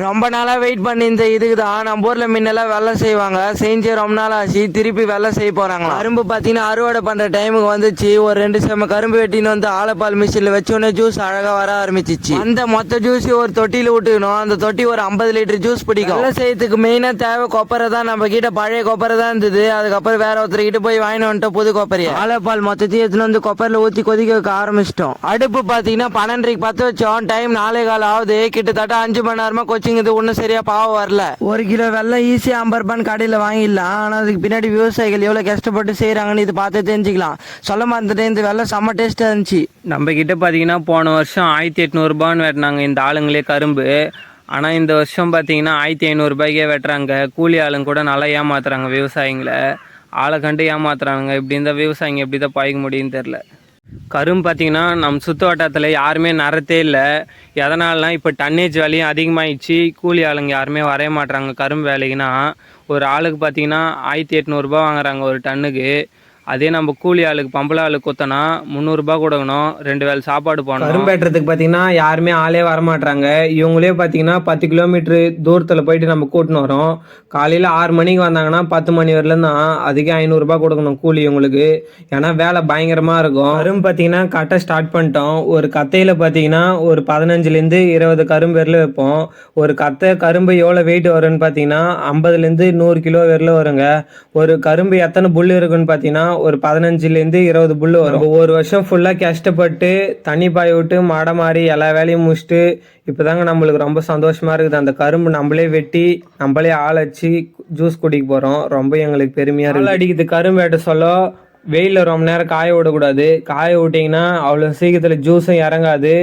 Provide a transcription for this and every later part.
ரொம்ப நாளாக வெயிட் பண்ணி இந்த இதுக்கு தான் நம்ம ஊரில் முன்னெல்லாம் வெள்ளை செய்வாங்க. செஞ்சு ரொம்ப நாள் ஆச்சு. திருப்பி வெள்ளை செய்ய போகிறாங்க கரும்பு பார்த்தீங்கன்னா அறுவடை பண்ணுற டைமுக்கு வந்துச்சு. ஒரு ரெண்டு செம்ம கரும்பு வெட்டின்னு வந்து ஆலப்பால் மிஷினில் வச்சோடனே ஜூஸ் அழகாக வர ஆரம்பிச்சிச்சு. அந்த மொத்த ஜூஸ் ஒரு தொட்டியில் விட்டுக்கணும் அந்த தொட்டி ஒரு ஐம்பது லிட்டர் ஜூஸ் பிடிக்கும். வெள்ளை செய்யறதுக்கு மெயினாக தேவை கொப்பரை தான். நம்ம கிட்ட பழைய கொப்பரை தான் இருந்தது. அதுக்கப்புறம் வேற ஒருத்தருக்கிட்ட போய் வாங்கிட்டு வந்துட்டோம் புது கொப்பரையை ஆலப்பால் மொத்தத்தையும் எடுத்துன்னு வந்து கொப்பரில் ஊற்றி கொதிக்க வைக்க ஆரம்பிச்சிட்டோம். அடுப்பு பார்த்தீங்கன்னா பன்னெண்டரைக்கு பத்து வச்சோம். டைம் நாலே கால் ஆகுது. கிட்டத்தட்ட அஞ்சு மணி நேரமாக கொச்சிங்குது ஒன்றும் சரியா பாவம் வரல. ஒரு கிலோ வெள்ளம் ஈஸியாக ஐம்பது ரூபான்னு கடையில் வாங்கிடலாம். ஆனால் அதுக்கு பின்னாடி விவசாயிகள் எவ்வளோ கஷ்டப்பட்டு செய்கிறாங்கன்னு இது பார்த்து தெரிஞ்சுக்கலாம். சொல்ல மறந்துட்டு இந்த வெள்ளம் செம்ம டேஸ்ட்டாக இருந்துச்சு. நம்ம கிட்ட பார்த்தீங்கன்னா போன வருஷம் ஆயிரத்தி எட்நூறுபான்னு வெட்டினாங்க இந்த ஆளுங்களே கரும்பு. ஆனால் இந்த வருஷம் பார்த்தீங்கன்னா ஆயிரத்தி ஐநூறுரூபாய்க்கே வெட்டுறாங்க. கூலி ஆளுங்க கூட நல்லா ஏமாத்துறாங்க விவசாயிங்களை. ஆளை கண்டு ஏமாத்துறாங்க. இப்படி இருந்தால் விவசாயிங்க எப்படி தான் பாய்க்க முடியும்னு தெரில கரும்பு பார்த்திங்கன்னா நம் சுற்று வட்டாரத்தில் யாருமே நரத்தே இல்லை. எதனாலனா இப்போ டன்னேஜ் வேலையும் அதிகமாகிடுச்சு கூலி ஆளுங்க யாருமே வரைய மாட்டுறாங்க கரும்பு வேலைக்குன்னா ஒரு ஆளுக்கு பார்த்திங்கன்னா ஆயிரத்தி எட்நூறுபா வாங்குறாங்க ஒரு டன்னுக்கு அதே நம்ம கூலி ஆளுக்கு பம்பள ஆளுக்கு குத்தனா முந்நூறுரூபா கொடுக்கணும். ரெண்டு வேலை சாப்பாடு போகணும் கரும்பேற்றத்துக்கு பார்த்தீங்கன்னா யாருமே ஆளே வரமாட்டாங்க இவங்களே பார்த்தீங்கன்னா பத்து கிலோமீட்டர் தூரத்தில் போயிட்டு நம்ம கூட்டின்னு வரோம். காலையில் ஆறு மணிக்கு வந்தாங்கன்னா பத்து மணி வரலாம் தான் அதுக்கே ஐநூறுரூபா கொடுக்கணும் கூலி இவங்களுக்கு. ஏன்னா வேலை பயங்கரமாக இருக்கும். கரும்பு பார்த்தீங்கன்னா கட்டை ஸ்டார்ட் பண்ணிட்டோம். ஒரு கத்தையில் பார்த்தீங்கன்னா ஒரு பதினஞ்சுலேருந்து இருபது கரும்பு வரல வைப்போம். ஒரு கத்தை கரும்பு எவ்வளோ வெயிட் வரும்னு பார்த்தீங்கன்னா ஐம்பதுலேருந்து நூறு கிலோ வரல வருங்க. ஒரு கரும்பு எத்தனை புல் இருக்குன்னு பார்த்தீங்கன்னா ஒரு பதினஞ்சுலேருந்து இருபது புல் வரும். ஒரு வருஷம் ஃபுல்லாக கஷ்டப்பட்டு தண்ணி பாய விட்டு மாடை மாறி எல்லா வேலையும் முடிச்சுட்டு இப்போதாங்க நம்மளுக்கு ரொம்ப சந்தோஷமா இருக்குது. அந்த கரும்பு நம்மளே வெட்டி நம்மளே ஆள் வச்சு ஜூஸ் குடிக்க போகிறோம் ரொம்ப எங்களுக்கு பெருமையாக இருக்குது. அடிக்குது. கரும்பு வெட்ட சொல்ல வெயிலில் ரொம்ப நேரம் காய விடக்கூடாது. காய விட்டிங்கன்னா அவ்வளோ சீக்கிரத்தில் ஜூஸும் இறங்காது.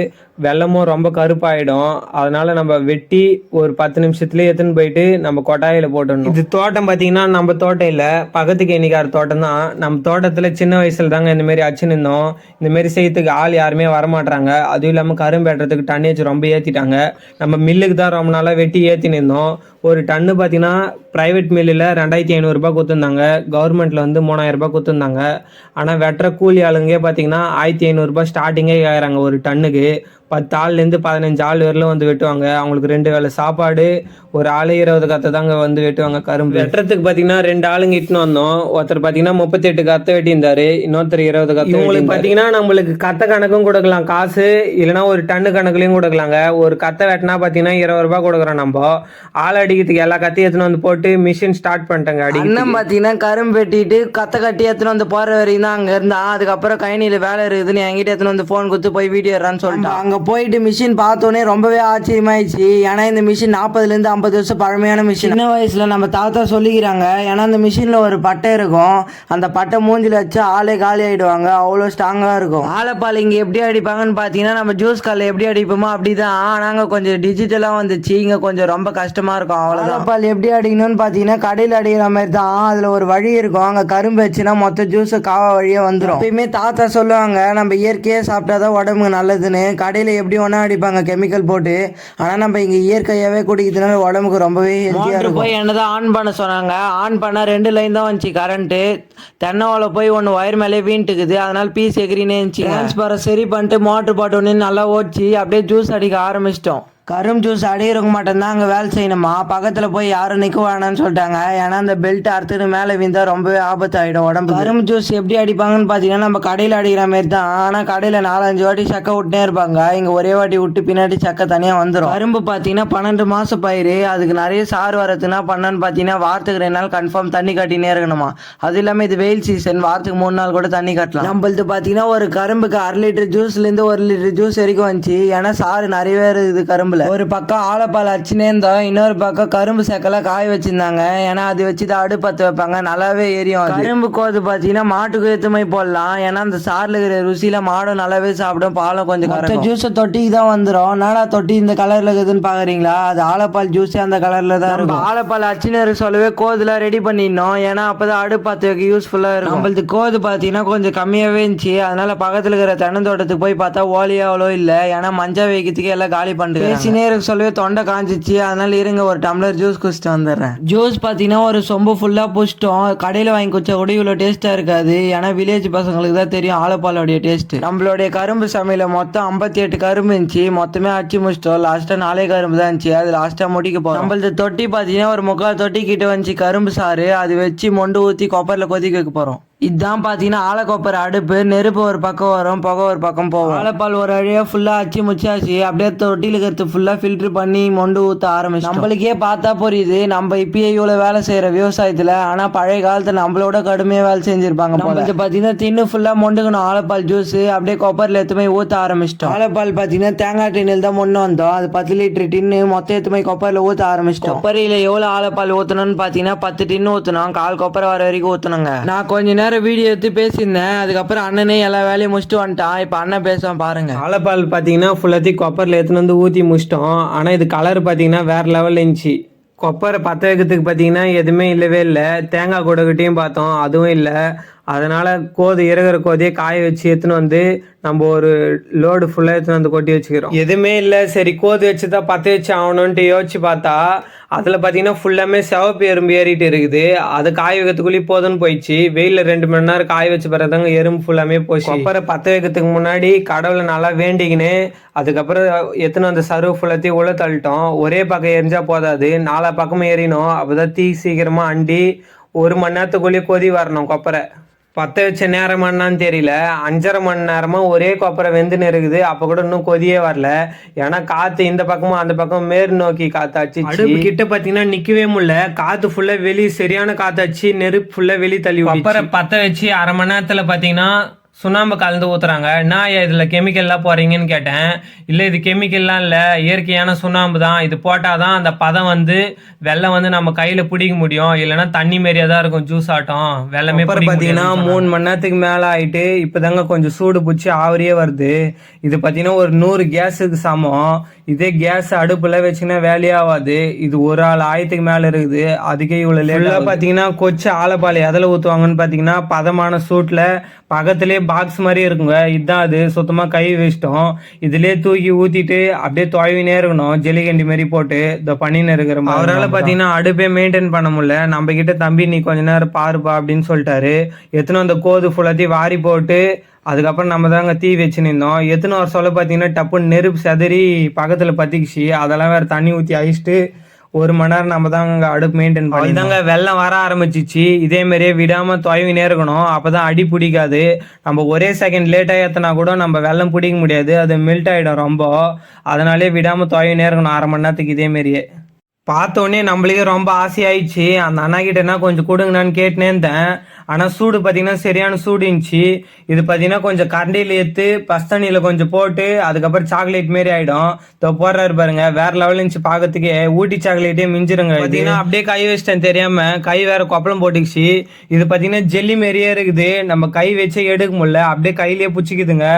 வெள்ளமும் ரொம்ப கருப்பாயிடும். அதனால நம்ம வெட்டி ஒரு பத்து நிமிஷத்துலேயே எடுத்துன்னு போயிட்டு நம்ம கொட்டாயில் போட்டுடணும். இது தோட்டம் பார்த்தீங்கன்னா நம்ம தோட்டம் இல்லை. பக்கத்துக்கு எண்ணிக்கார தோட்டம் தான். நம்ம தோட்டத்தில் சின்ன வயசுல தாங்க இந்த மாதிரி அச்சு இந்தமாரி இந்த மாதிரி செய்யறதுக்கு ஆள் யாருமே வரமாட்டாங்க அதுவும் இல்லாமல் கரும்பு வெட்டுறதுக்கு டன்னேஜ் ரொம்ப ஏற்றிட்டாங்க நம்ம மில்லுக்கு தான் ரொம்ப நாளாக வெட்டி ஏற்றி இருந்தோம். ஒரு டன்னு பார்த்தீங்கன்னா ப்ரைவேட் மில்லில் ரெண்டாயிரத்தி ஐநூறுரூபா கொடுத்துருந்தாங்க. கவர்மெண்ட்டில் வந்து மூணாயிரரூபா கொடுத்துருந்தாங்க. ஆனால் வெட்டுற கூலி ஆளுங்க பார்த்தீங்கன்னா ஆயிரத்தி ஐநூறுரூபா ஸ்டார்டிங்கே கேட்குறாங்க ஒரு டன்னுக்கு. பத்து ஆள்லேருந்து பதினஞ்சு ஆள் வரலும் வந்து வெட்டுவாங்க. அவங்களுக்கு ரெண்டு வேளை சாப்பாடு ஒரு ஆள் இருபது கத்தை தாங்க வந்து வெட்டுவாங்க கரும்பு. வெட்டுறதுக்கு பார்த்தீங்கன்னா ரெண்டு ஆளுங்க இட்டுன்னு வந்தோம். ஒருத்தர் பார்த்தீங்கன்னா முப்பத்தெட்டு கத்தை வெட்டியிருந்தாரு இன்னொருத்தர் இருபது கத்தை இவங்களுக்கு பார்த்தீங்கன்னா நம்மளுக்கு கத்தை கணக்கும் கொடுக்கலாம் காசு இல்லைன்னா ஒரு டன்னு கணக்குலையும் கொடுக்கலாங்க. ஒரு கத்தை வெட்டினா பார்த்தீங்கன்னா இருபது ரூபாய் கொடுக்குறோம் நம்ம. ஆள் அடிக்கிறதுக்கு எல்லா கத்தையும் எடுத்துன்னு வந்து போட்டு மிஷின் ஸ்டார்ட் பண்ணிட்டாங்க அடி அண்ணன் பார்த்தீங்கன்னா கரும்பு வெட்டிட்டு கத்தை கட்டி எடுத்துன்னு வந்து போகிற வரைக்கும் தான் அங்கே இருந்தான். அதுக்கப்புறம் கைனியில் வேலை இருக்குதுன்னு என்கிட்ட எடுத்துன்னு வந்து ஃபோன் கொடுத்து போய் வீடியோ எடுறான்னு சொல்லிட்டு அங்கே போயிட்டு மிஷின் பார்த்தோன்னே ரொம்பவே ஆச்சரியமாயிடுச்சு. ஏன்னா இந்த மிஷின் நாற்பதுலேருந்து ஐம்பது வருஷம் பழமையான மிஷின் சின்ன வயசில் நம்ம தாத்தா சொல்லிக்கிறாங்க ஏன்னா அந்த மிஷினில் ஒரு பட்டை இருக்கும். அந்த பட்டை மூஞ்சில் வச்சு ஆளே காலி ஆகிடுவாங்க அவ்வளோ ஸ்ட்ராங்காக இருக்கும். ஆலைப்பால் இங்கே எப்படி அடிப்பாங்கன்னு பார்த்தீங்கன்னா நம்ம ஜூஸ் காலில் எப்படி அடிப்போமோ அப்படி தான் நாங்கள் கொஞ்சம் டிஜிட்டலாக வந்துச்சு. இங்கே கொஞ்சம் ரொம்ப கஷ்டமாக இருக்கும். அவ்வளோதான் பால் எப்படி அடிக்கணும்னு பார்த்தீங்கன்னா கடையில் அடிக்கிற மாதிரி தான். அதில் ஒரு வழி இருக்கும். அங்கே கரும்பு வச்சுன்னா மொத்த ஜூஸ் காவா வழியாக வந்துடும் எப்பயுமே தாத்தா சொல்லுவாங்க நம்ம இயற்கையாக சாப்பிட்டா தான் உடம்புக்கு நல்லதுன்னு. கடையில் எப்படி ஒன்றா அடிப்பாங்க கெமிக்கல் போட்டு. ஆனால் நம்ம இங்கே இயற்கையாகவே குடிக்கிறதுனால உடம்புக்கு ரொம்பவே ஹெல்த்தியாக இருக்கும். போய் என்ன தான் ஆன் பண்ண சொன்னாங்க. ஆன் பண்ண ரெண்டு லைன் தான் வந்துச்சு கரண்ட்டு தென்னோவில் போய் ஒன்று ஒயர் மேலே வீண்ட்டுக்குது. அதனால பீஸ் எகிரினே இருந்துச்சு டிரான்ஸ்பரை சரி பண்ணிட்டு மோட்டர் போட்டோன்னு நல்லா ஓடிச்சு. அப்படியே ஜூஸ் அடிக்க ஆரம்பிச்சிட்டோம். கரும்பு ஜூஸ் அடிக்கிறவங்க மட்டும்தான் அங்கே வேலை செய்யணுமா? பக்கத்தில் போய் யாரும் நிற்க வேணாம்னு சொல்லிட்டாங்க. ஏன்னா அந்த பெல்ட் அறுத்துட்டு மேலே விந்தா ரொம்பவே ஆபத்தாயிடும் உடம்பு கரும்பு ஜூஸ் எப்படி அடிப்பாங்கன்னு பார்த்தீங்கன்னா நம்ம கடையில் அடிக்கிற மாதிரி தான். ஆனால் கடையில் நாலஞ்சு வாட்டி சக்கை விட்டுனே இருப்பாங்க. இங்கே ஒரே வாட்டி விட்டு பின்னாடி சக்கை தனியாக வந்துடும் கரும்பு பார்த்தீங்கன்னா பன்னெண்டு மாதம் பயிர். அதுக்கு நிறைய சாறு வரதுன்னா பண்ணன்னு பார்த்தீங்கன்னா வாரத்துக்கு ரெண்டு நாள் கன்ஃபார்ம் தண்ணி கட்டினே இருக்கணுமா? அது இல்லாமல் இது வெயில் சீசன் வாரத்துக்கு மூணு நாள் கூட தண்ணி கட்டலாம். நம்மளது பார்த்தீங்கன்னா ஒரு கரும்புக்கு அரை லிட்டர் ஜூஸ்லேருந்து ஒரு லிட்டர் ஜூஸ் வரைக்கும் வந்துச்சு. ஏன்னா சாறு நிறையவே இருக்குது கரும்புல. ஒரு பக்கம் ஆலப்பால் அச்சுனே இருந்தோம் இன்னொரு பக்கம் கரும்பு சேக்கெல்லாம் காய வச்சிருந்தாங்க. ஏன்னா அது வச்சு தான் அடுப்பத்து வைப்பாங்க. நல்லாவே எரியும். கரும்பு கோது பார்த்தீங்கன்னா மாட்டுக்கு எத்துமை போடலாம். ஏன்னா அந்த சாரில் இருக்கிற ருசியில மாடும் நல்லாவே சாப்பிடும் பாலும் கொஞ்சம் கறக்கும். ஜூஸை தொட்டிக்கு தான் வந்துடும் நாடா தொட்டி இந்த கலர்ல இருக்குதுன்னு பாக்குறீங்களா? அது ஆலப்பால் ஜூஸே அந்த கலர்ல தான் இருக்கும். ஆலப்பால் அச்சினர் சொல்லவே கோதுல ரெடி பண்ணிடணும். ஏன்னா அப்பதான் அடுப்பாத்து வைக்க யூஸ்ஃபுல்லா இருக்கும். நம்மளது கோது பார்த்தீங்கன்னா கொஞ்சம் கம்மியாவே இருந்துச்சு. அதனால பக்கத்துல இருக்கிற தென்னந்தோட்டத்துக்கு போய் பார்த்தா ஓலியா அவ்வளோ இல்லை. ஏன்னா மஞ்சள் வைக்கிறதுக்கு எல்லாம் காலி பண்ணிட்டு பேசினே இருக்க சொல்லவே தொண்டை காஞ்சிச்சு. அதனால இருங்க ஒரு டம்ளர் ஜூஸ் குடிச்சிட்டு வந்துடுறேன். ஜூஸ் பார்த்தீங்கன்னா ஒரு சொம்பு ஃபுல்லாக புஷ்டோம் கடையில் வாங்கி குடிச்சா கூட இவ்வளோ டேஸ்ட்டாக இருக்காது. ஏன்னா வில்லேஜ் பசங்களுக்கு தான் தெரியும் ஆலப்பாலோடைய டேஸ்ட் நம்மளுடைய கரும்பு சமையல மொத்தம் ஐம்பத்தி எட்டு கரும்பு இருந்துச்சு. மொத்தமே அடிச்சு முடிச்சிட்டோம். லாஸ்ட்டாக நாலே கரும்பு தான் இருந்துச்சு. அது லாஸ்ட்டாக முடிக்க போகிறோம் நம்மளது தொட்டி பார்த்தீங்கன்னா ஒரு முக்கால் தொட்டி கிட்ட வந்துச்சு கரும்பு சாறு. அது வச்சு மொண்டு ஊற்றி கொப்பரில் கொதிக்க வைக்க போகிறோம் இதுதான் பார்த்தீங்கன்னா ஆலக்கொப்பர் அடுப்பு நெருப்பு ஒரு பக்கம் வரும் புகை ஒரு பக்கம் போகும். ஆலப்பால் ஒரு வழியாக ஃபுல்லாக அச்சு முச்சாச்சு. அப்படியே தொட்டியில் இருக்கிறது ஃபுல்லாக ஃபில்டர் பண்ணி மொண்டு ஊற்ற ஆரம்பிச்சு நம்மளுக்கே பார்த்தா புரியுது. நம்ம இப்பயே இவ்வளோ வேலை செய்கிற விவசாயத்தில் ஆனால் பழைய காலத்தில் நம்மளோட கடுமையாக வேலை செஞ்சுருப்பாங்க இது பார்த்தீங்கன்னா தின்னு ஃபுல்லாக மொண்டுக்கணும். ஆலப்பால் ஜூஸ் அப்படியே கொப்பரில் எடுத்து போய் ஊற்ற ஆரம்பிச்சிட்டோம். ஆலப்பால் பார்த்தீங்கன்னா தேங்காய் டின்னில் தான் மொண்டு வந்தோம். அது பத்து லிட்டர் டின்னு மொத்தம் எடுத்து போய் கொப்பரில் ஊற்ற ஆரம்பிச்சிட்டோம். கொப்பரியில் எவ்வளோ ஆலப்பால் ஊற்றணும்னு பார்த்தீங்கன்னா பத்து டின்னு ஊற்றணும் கால் கொப்பரை வர வரைக்கும் ஊற்றணுங்க நான் கொஞ்ச நேரம் வீடியோ எடுத்து பேசியிருந்தேன். அதுக்கப்புறம் அண்ணனே எல்லா வேலையும் முடிச்சுட்டு வந்துட்டான். இப்போ அண்ணன் பேசுவான் பாருங்க. ஆலப்பால் பார்த்தீங்கன்னா ஃபுல்லாத்தையும் கொப்பரில் எடுத்துன்னு வந்து ஊற்றி முடிச்சிட்டோம். ஆனால் இது கலர் பார்த்தீங்கன்னா வேறு லெவலில் இருந்துச்சு. கொப்பரை பற்ற வைக்கிறதுக்கு பார்த்தீங்கன்னா எதுவுமே இல்லவே இல்லை. தேங்காய் கூடக்கிட்டையும் பார்த்தோம். அதுவும் இல்லை. அதனால் கோது இறகுற கோதையே காய வச்சு எடுத்துன்னு வந்து நம்ம ஒரு லோடு ஃபுல்லாக எடுத்துன்னு வந்து கொட்டி வச்சுக்கிறோம். எதுவுமே இல்லை. சரி கோது வச்சு தான் பற்ற வச்சு ஆகணுன்ட்டு யோசிச்சு பார்த்தா அதில் பார்த்தீங்கன்னா ஃபுல்லாமே சிவப்பு எறும்பு ஏறிட்டு இருக்குது. அது காய வைக்கிறதுக்குள்ளே போதும்னு போயிடுச்சு. வெயிலில் ரெண்டு மணி நேரம் காய வச்சு பிறதாங்க எறும்பு ஃபுல்லாமே போச்சு. அப்புறம் பற்ற வைக்கிறதுக்கு முன்னாடி கடவுளை நல்லா வேண்டிக்கின்னு அதுக்கப்புறம் எத்தனை அந்த சருவு ஃபுல்லாத்தையும் உள்ள தள்ளிட்டோம். ஒரே பக்கம் எரிஞ்சா போதாது. நாலா பக்கமும் எறியணும் அப்போதான் தீ சீக்கிரமாக அண்டி ஒரு மணி நேரத்துக்குள்ளேயே கொதி வரணும் கொப்பரை. பற்ற வச்ச நேரம் என்னன்னு தெரியல. அஞ்சரை மணி நேரமா ஒரே கொப்பரை வெந்துன்னு இருக்குது அப்போ கூட இன்னும் கொதியே வரல. ஏன்னா காத்து இந்த பக்கமும் அந்த பக்கம் மேற்கு நோக்கி காத்தாச்சு. அடுப்பு கிட்ட பார்த்தீங்கன்னா நிற்கவே முடியல. காத்து ஃபுல்லா வெளியே சரியான காத்தாச்சு. நெருப்பு ஃபுல்லா வெளியே தள்ளி கொப்பரை பற்ற வச்சு அரை மணி நேரத்தில் பார்த்தீங்கன்னா சுண்ணாம்பு கலந்து ஊத்துறாங்க. நான் இதில் கெமிக்கல்லாம் போறீங்கன்னு கேட்டேன். இல்லை இது கெமிக்கல்லாம் இல்லை. இயற்கையான சுண்ணாம்பு தான். இது போட்டால் தான் அந்த பதம் வந்து வெள்ளம் வந்து நம்ம கையில் பிடிக்க முடியும். இல்லைன்னா தண்ணி மாரியா தான் இருக்கும் ஜூஸ் ஆட்டம். வெள்ளமே பார்த்தீங்கன்னா மூணு மணி நேரத்துக்கு மேலே ஆயிட்டு இப்போதாங்க கொஞ்சம் சூடு பிடிச்சி ஆவரியே வருது. இது பார்த்தீங்கன்னா ஒரு நூறு கேஸுக்கு சமம். இதே கேஸ் அடுப்புல வச்சுன்னா வேலையே ஆகாது. இது ஒரு ஆள் ஆயிரத்துக்கு மேலே இருக்குது. அதுக்கே இவ்வளோ லேட்டாக பார்த்தீங்கன்னா கொச்சு ஆலப்பாலை எதில் ஊற்றுவாங்கன்னு பார்த்தீங்கன்னா பதமான சூட்டில் பக்கத்துலேயே பாக்ஸ் மாதிரி இருக்குங்க. இதுதான் அது. சுத்தமாக கை வச்சிட்டோம். இதுலேயே தூக்கி ஊற்றிட்டு அப்படியே துவைவினே இருக்கணும். ஜெலிகண்டி மாதிரி போட்டு இந்த பண்ணின்னு இருக்கிற அவரால் பார்த்தீங்கன்னா அடுப்பே மெயின்டைன் பண்ண முடியல. நம்ம கிட்ட தம்பி நீ கொஞ்ச நேரம் பாருப்பா அப்படின்னு சொல்லிட்டாரு. எத்தனை அந்த கோது ஃபுல்லாத்தையும் வாரி போட்டு அதுக்கப்புறம் நம்ம தாங்க தீ வச்சு நின்றோம் எத்தனை வருஷம் சொல்ல பார்த்தீங்கன்னா டப்புன்னு நெருப்பு செதறி பக்கத்தில் பற்றிக்கிச்சு அதெல்லாம் வேறு தண்ணி ஊற்றி அழிச்சிட்டு ஒரு மணி நேரம் நம்ம தாங்க அடுப்பு மெயின்டைன் பண்ணி தாங்க வெள்ளம் வர ஆரம்பிச்சிச்சு. இதே மாதிரியே விடாம தொய்வினே இருக்கணும். அப்பதான் அடி பிடிக்காது. நம்ம ஒரே செகண்ட் லேட்டாக ஏற்றினா கூட நம்ம வெள்ளம் பிடிக்க முடியாது. அது மெல்ட் ஆகிடும் ரொம்ப. அதனாலே விடாம தொய்வினே இருக்கணும். அரை மணி நேரத்துக்கு இதே மாதிரியே. பார்த்தோன்னே நம்மளுக்கே ரொம்ப ஆசையாயிடுச்சு. அந்த அண்ணா கிட்டனா கொஞ்சம் கொடுங்கண்ணான்னு கேட்டுனே இருந்தேன் ஆனால் சூடு பார்த்தீங்கன்னா சரியான சூடு இருந்துச்சு. இது பார்த்தீங்கன்னா கொஞ்சம் கரண்டியில் ஏற்று பஸ்தண்ணியில் கொஞ்சம் போட்டு அதுக்கப்புறம் சாக்லேட் மாரி ஆகிடும் இப்போ போடுறாரு பாருங்க. வேற லெவல் இருந்துச்சு பார்க்கறதுக்கே ஊட்டி சாக்லேட்டே மிஞ்சிருங்க பார்த்தீங்கன்னா அப்படியே கை வச்சிட்டேன் தெரியாமல் கை வேற கொப்பளம் போட்டுக்குச்சு. இது பார்த்தீங்கன்னா ஜெல்லி மாரியே இருக்குது. நம்ம கை வச்சே எடுக்க முடியல. அப்படியே கையிலேயே பிடிச்சிக்குதுங்க.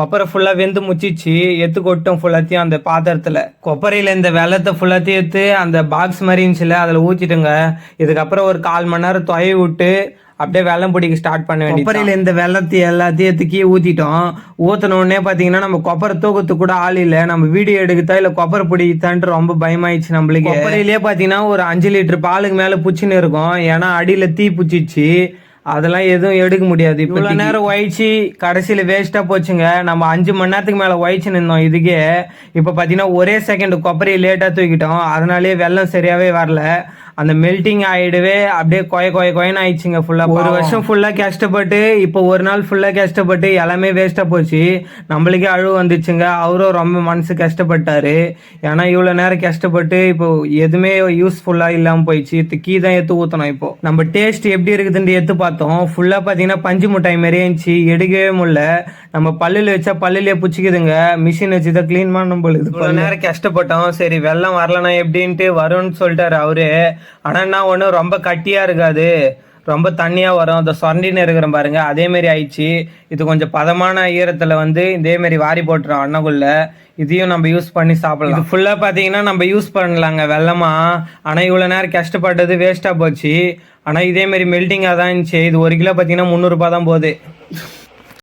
கொப்பரை ஃபுல்லாக வெந்து முச்சிச்சு. எத்து கொட்டும் ஃபுல்லாத்தையும் அந்த பாத்திரத்தில். கொப்பரையில் இந்த வெள்ளத்தை ஃபுல்லாத்தையும் எடுத்து அந்த பாக்ஸ் மாதிரி இருந்துச்சுல அதில் ஊற்றிட்டுங்க இதுக்கப்புறம் ஒரு கால் மணி நேரம் தொயை விட்டு அப்படியே வெள்ளம் பிடிக்க ஸ்டார்ட் பண்ண வேண்டியது கொப்பரையில் இந்த வெள்ளத்தை எல்லாத்தையும் தூக்கி ஊற்றிட்டோம் ஊற்றின உடனே பார்த்தீங்கன்னா நம்ம கொப்பரை தூக்கத்துக்கு கூட ஆள் இல்லை. நம்ம வீடியோ எடுக்கத்தா இல்லை கொப்பரை பிடிக்கத்தான்ட்டு ரொம்ப பயமாயிடுச்சு நம்மளுக்கு. கொப்பரையிலேயே பார்த்தீங்கன்னா ஒரு அஞ்சு லிட்டர் பாலுக்கு மேலே புச்சின்னு இருக்கும். ஏன்னா அடியில் தீ புச்சிச்சு. அதெல்லாம் எதுவும் எடுக்க முடியாது இவ்வளவு இவ்வளோ நேரம் ஒயிச்சு கடைசியில் வேஸ்ட்டாக போச்சுங்க. நம்ம அஞ்சு மணி நேரத்துக்கு மேலே ஒயிச்சு நின்றோம் இதுக்கே. இப்போ பார்த்தீங்கன்னா ஒரே செகண்ட் கொப்பரையை லேட்டாக தூக்கிட்டோம். அதனாலேயே வெள்ளம் சரியாகவே வரல. அந்த மெல்ட்டிங் ஆயிடவே அப்படியே கொய கொய கொயன்னு ஆயிடுச்சுங்க ஃபுல்லாக ஒரு வருஷம் ஃபுல்லாக கஷ்டப்பட்டு இப்போ ஒரு நாள் ஃபுல்லாக கஷ்டப்பட்டு எல்லாமே வேஸ்ட்டாக போச்சு. நம்மளுக்கே அழுவு வந்துச்சுங்க. அவரும் ரொம்ப மனசு கஷ்டப்பட்டாரு. ஏன்னா இவ்வளோ நேரம் கஷ்டப்பட்டு இப்போ எதுவுமே யூஸ்ஃபுல்லாக இல்லாமல் போயிடுச்சு. கீ தான் எடுத்து ஊற்றணும் இப்போ. நம்ம டேஸ்ட் எப்படி இருக்குதுன்னு எடுத்து பார்த்தோம். ஃபுல்லாக பார்த்தீங்கன்னா பஞ்சு மிட்டாய் மாதிரியே இருந்துச்சு. எடுக்கவே முடியல. நம்ம பல்லில் வச்சா பல்லிலே பிடிச்சிக்குதுங்க. மிஷின் வச்சு தான் க்ளீன் பண்ண போலுது இவ்வளோ நேரம் கஷ்டப்பட்டோம். சரி வெள்ளம் வரலனா எப்படின்ட்டு வரும்னு சொல்லிட்டாரு அவரு. ஆனால் என்ன ஒன்று ரொம்ப கட்டியாக இருக்காது. ரொம்ப தண்ணியாக வரும். அந்த சொரண்டின்னு இருக்கிற பாருங்க அதே மாதிரி ஆயிடுச்சு. இது கொஞ்சம் பதமான ஈரத்தில் வந்து இதே மாதிரி வாரி போட்டுரும் அன்னக்குள்ள. இதையும் நம்ம யூஸ் பண்ணி சாப்பிடலாம். இது ஃபுல்லாக பார்த்தீங்கன்னா நம்ம யூஸ் பண்ணலாங்க வெள்ளமா. ஆனால் இவ்வளோ நேரம் கஷ்டப்பட்டது வேஸ்ட்டாக போச்சு. ஆனால் இதே மாதிரி மெல்டிங்காக தான் இருந்துச்சு. இது ஒரு கிலோ பார்த்தீங்கன்னா முந்நூறுரூபா தான் போகுது.